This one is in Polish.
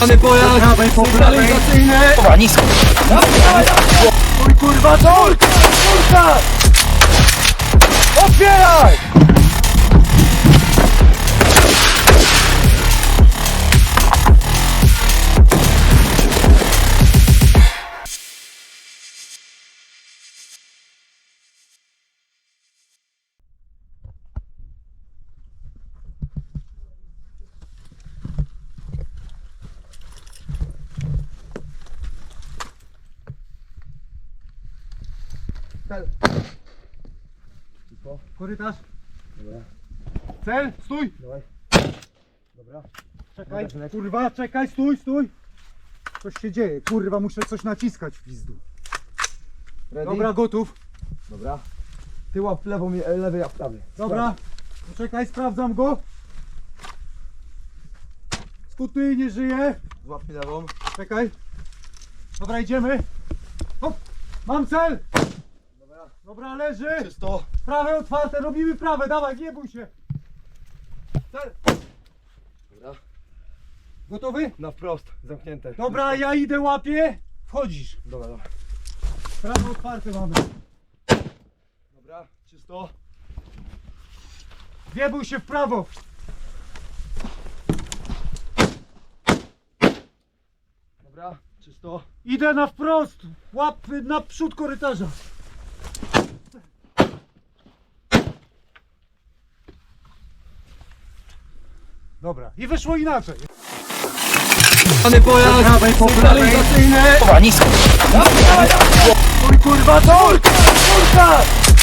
Pany pojazd! prawej, po prawej. Kurwa, nisko. Oj kurwa, dur! Kurka! Korytarz. Cel, stój! Dawaj. Dobra. Czekaj, Dobra, kurwa, czekaj, stój, stój! Coś się dzieje, kurwa, muszę coś naciskać w pizdu. Ready? Dobra, gotów. Dobra. Ty łap lewą, lewy, ja prawy. Dobra, czekaj, sprawdzam go. Skuty nie żyje. Złap mi lewą. Czekaj. Dobra, idziemy. Hop. Mam cel. Dobra. Dobra, leży. Czysto. Prawe otwarte, robimy prawe, dawaj, nie bój się. Cel. Dobra. Gotowy? Na wprost, zamknięte. Dobra, ja idę, łapię. Wchodzisz. Dobra, dobra. Prawe otwarte mamy. Dobra, czysto. Nie bój się w prawo. Dobra, czysto. Idę na wprost. Łap na przód korytarza. Dobra, i wyszło inaczej. Pany pojazd! sygnalizacyjny! Kurwa, nisko. Oj kurwa! Kurka! Otwieraj!